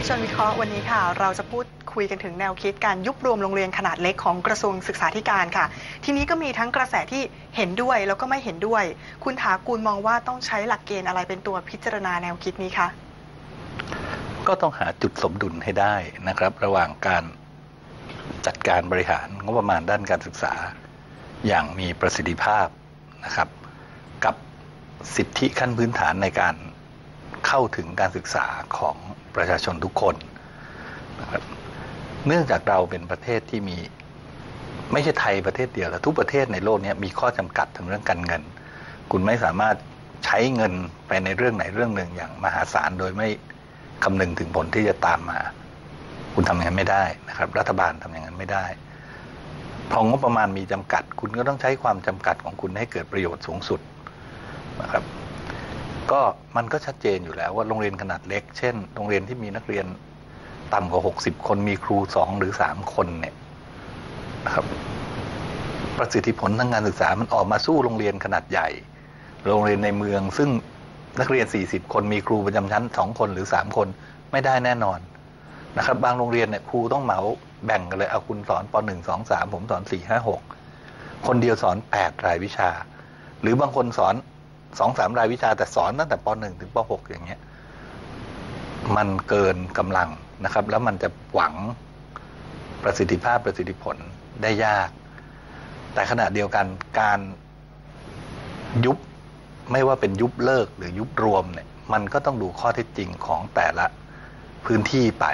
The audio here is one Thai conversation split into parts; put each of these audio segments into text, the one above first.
ที่ชวนวิเคราะห์วันนี้ค่ะ เราจะพูดคุยกันถึงแนวคิดการยุบรวมโรงเรียนขนาดเล็กของกระทรวงศึกษาธิการค่ะ ทีนี้ก็มีทั้งกระแสที่เห็นด้วยแล้วก็ไม่เห็นด้วย คุณถากูลมองว่าต้องใช้หลักเกณฑ์อะไรเป็นตัวพิจารณาแนวคิดนี้คะก็ต้องหาจุดสมดุลให้ได้นะครับ ระหว่างการจัดการบริหารงบประมาณด้านการศึกษา อย่างมีประสิทธิภาพนะครับ กับสิทธิขั้นพื้นฐานในการ เข้าถึงการศึกษาของประชาชนทุกคนนะครับเนื่องจากเราเป็นประเทศที่มีไม่ใช่ไทยประเทศเดียวแล้วทุกประเทศในโลกนี้มีข้อจำกัดถึงเรื่องการเงิน คุณไม่สามารถใช้เงินไปในเรื่องไหนเรื่องหนึ่งอย่างมหาศาลโดยไม่คำนึงถึงผลที่จะตามมา คุณทำอย่างนั้นไม่ได้นะครับ รัฐบาลทำอย่างนั้นไม่ได้พองบประมาณมีจำกัด คุณก็ต้องใช้ความจำกัดของคุณให้เกิดประโยชน์สูงสุดนะครับ ก็มันก็ชัดเจนอยู่แล้วว่าโรงเรียนขนาดเล็ก เช่น โรงเรียนที่มีนักเรียนต่ำกว่า 60 คนมีครูสองหรือสามคนเนี่ยนะครับประสิทธิผลทางการศึกษามันออกมาสู้โรงเรียนขนาดใหญ่ โรงเรียนในเมือง ซึ่งนักเรียน 40 คนมีครูประจำชั้น 2 คนหรือ 3 คนไม่ได้แน่นอนนะครับ บางโรงเรียนเนี่ยครูต้องเหมาแบ่งกันเลยเอาคุณสอนป .1 2 3 ผมสอน 4 5 6 คนเดียวสอน 8 รายวิชา หรือบางคนสอน 2 3รายวิชาแต่สอนตั้งแต่ป .1 ถึงป .6 อย่างเงี้ย มันเกินกำลังนะครับ แล้วมันจะหวังประสิทธิภาพประสิทธิผลได้ยาก แต่ขณะเดียวกันการยุบไม่ว่าเป็นยุบเลิกหรือยุบรวมเนี่ย มันก็ต้องดูข้อเท็จจริงของแต่ละพื้นที่ไป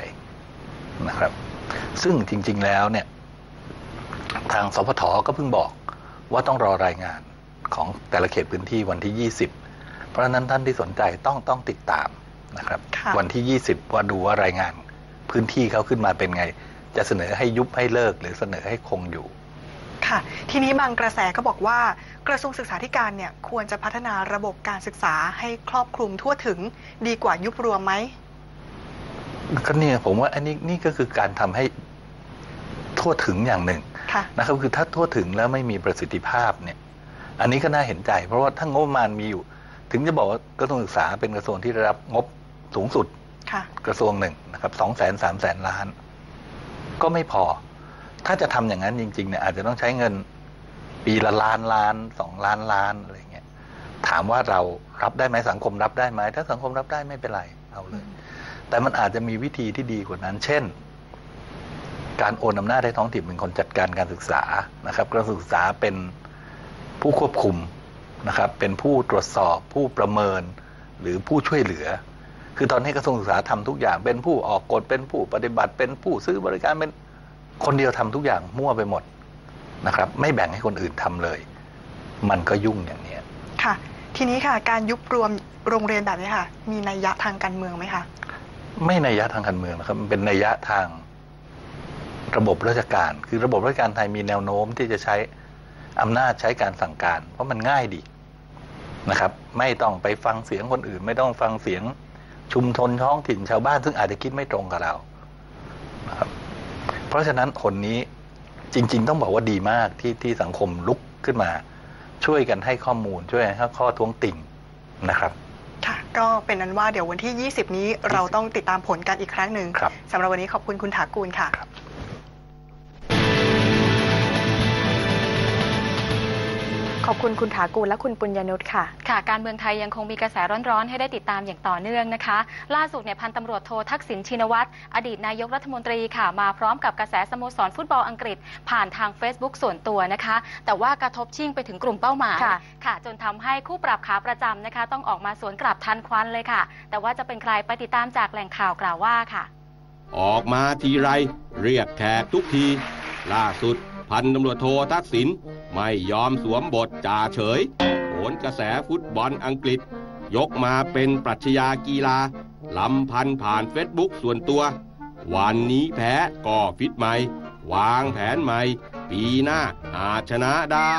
นะครับ ซึ่งจริง ๆแล้วเนี่ย ทางสพทก็เพิ่งบอกว่าต้องรอรายงาน ของแต่ละเขตพื้นที่วันที่ 20 เพราะฉะนั้นท่านที่สนใจต้องต้องติดตามนะครับค่ะวันที่ 20 ว่าดูว่ารายงานพื้นที่เขาขึ้นมาเป็นไง จะเสนอให้ยุบให้เลิก หรือเสนอให้คงอยู่ค่ะทีนี้บางกระแสก็บอกว่ากระทรวงศึกษาธิการเนี่ยควรจะพัฒนาระบบการศึกษาให้ครอบคลุมทั่วถึงดีกว่ายุบรวมไหมก็เนี่ยผมว่าอันนี้นี่ก็คือการทำให้ทั่วถึงอย่างหนึ่งค่ะนะครับคือถ้าทั่วถึงแล้วไม่มีประสิทธิภาพเนี่ย อันนี้ก็น่าเห็นใจ เพราะว่าถ้างบประมาณมีอยู่ ถึงจะบอกว่ากระทรวงศึกษาเป็นกระทรวงที่ได้รับงบสูงสุดค่ะกระทรวงหนึ่งนะครับสองแสนสามแสนล้าน ก็ไม่พอ ถ้าจะทำอย่างนั้นจริงๆเนี่ยอาจจะต้องใช้เงินปีละล้านล้านสองล้านล้านอะไรเงี้ยถามว่าเรารับได้ไหมสังคมรับได้ไหมถ้าสังคมรับได้ไม่เป็นไรเอาเลย แต่มันอาจจะมีวิธีที่ดีกว่านั้น เช่น การโอนอำนาจให้ท้องถิ่นเป็นคนจัดการการศึกษานะครับกระทรวงศึกษาเป็น ผู้ควบคุมนะครับ เป็นผู้ตรวจสอบผู้ประเมินหรือผู้ช่วยเหลือ คือตอนนี้กระทรวงศึกษาทำทุกอย่าง เป็นผู้ออกกฎเป็นผู้ปฏิบัติ เป็นผู้ซื้อบริการเป็นคนเดียวทำทุกอย่างมั่วไปหมดนะครับ ไม่แบ่งให้คนอื่นทำเลย มันก็ยุ่งอย่างเนี้ยค่ะ ทีนี้ค่ะ การยุบรวมโรงเรียนแบบนี้ค่ะ มีนัยยะทางการเมืองไหมคะไม่ในยยะทางการเมืองนะครับมันเป็นในยยะทางระบบราชการ คือระบบราชการไทยมีแนวโน้มที่จะใช้ อำนาจใช้การสั่งการ เพราะมันง่ายดีนะครับ ไม่ต้องไปฟังเสียงคนอื่น ไม่ต้องฟังเสียงชุมชนท้องถิ่นชาวบ้าน ซึ่งอาจจะคิดไม่ตรงกับเรานะครับเพราะฉะนั้นคนนี้จริง ๆ ต้องบอกว่าดีมากที่ที่สังคมลุกขึ้นมา ช่วยกันให้ข้อมูลช่วยกันให้ข้อท้วงติ่งนะครับค่ะก็เป็นนั้นว่าเดี๋ยววันที่ 20 นี้เราต้องติดตามผลกันอีกครั้งหนึ่งครับสำหรับวันนี้ขอบคุณคุณถากูลค่ะ ขอบคุณคุณถากูลและคุณปุญญนุชค่ะ ค่ะ การเมืองไทยยังคงมีกระแสร้อนๆ ให้ได้ติดตามอย่างต่อเนื่องนะคะ ล่าสุดเนี่ยพันตำรวจโททักษิณชินวัตร อดีตนายกรัฐมนตรีค่ะ มาพร้อมกับกระแสสโมสรฟุตบอลอังกฤษ ผ่านทาง Facebook ส่วนตัวนะคะ แต่ว่ากระทบชิ่งไปถึงกลุ่มเป้าหมายค่ะค่ะจนทำให้คู่ปรับขาประจำนะคะ ต้องออกมาสวนกลับทันควันเลยค่ะ แต่ว่าจะเป็นใครไปติดตามจากแหล่งข่าวกล่าวว่าค่ะ ออกมาทีไร เรียกแขกทุกที ล่าสุด พันตำรวจโททักษิณไม่ยอมสวมบทจ่าเฉยโหนกระแสฟุตบอลอังกฤษ ยกมาเป็นปรัชญากีฬาลำพันผ่านเฟซบุ๊กส่วนตัว วันนี้แพ้ก็ฟิตใหม่ วางแผนใหม่ ปีหน้าอาจชนะได้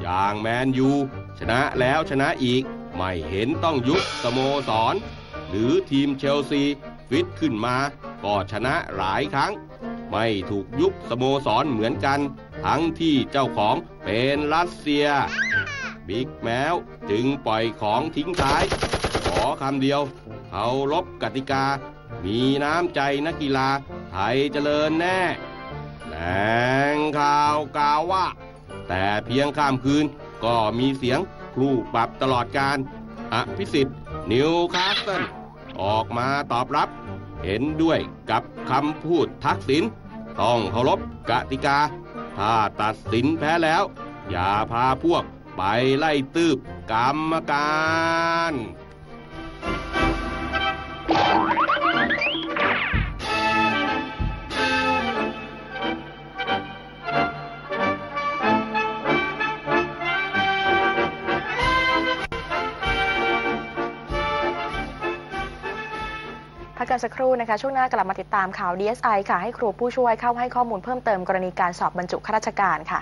อย่างแมนยู ชนะแล้วชนะอีก ไม่เห็นต้องยุบสโมสร หรือทีมเชลซี ฟิตขึ้นมา ก็ชนะหลายครั้ง ไม่ถูกยุบสโมสรเหมือนกัน ทั้งที่เจ้าของเป็นรัสเซีย บิ๊กแมวจึงปล่อยของทิ้งท้าย ขอคำเดียวเคารพกติกา มีน้ำใจนักกีฬาไทยเจริญแน่แหล่งข่าวกล่าวว่า แต่เพียงข้ามคืนก็มีเสียงครูปรับตลอดการอภิสิทธิ์นิวคาสเซิลออกมาตอบรับ เห็นด้วยกับคำพูดทักษิณต้องเคารพกติกา ถ้าตัดสินแพ้แล้ว อย่าพาพวกไปไล่ตืบกรรมการ พักกันสักครู่นะคะ ช่วงหน้ากลับมาติดตามข่าว DSI ค่ะ ให้ครูผู้ช่วยเข้าให้ข้อมูลเพิ่มเติมกรณีการสอบบรรจุข้าราชการค่ะ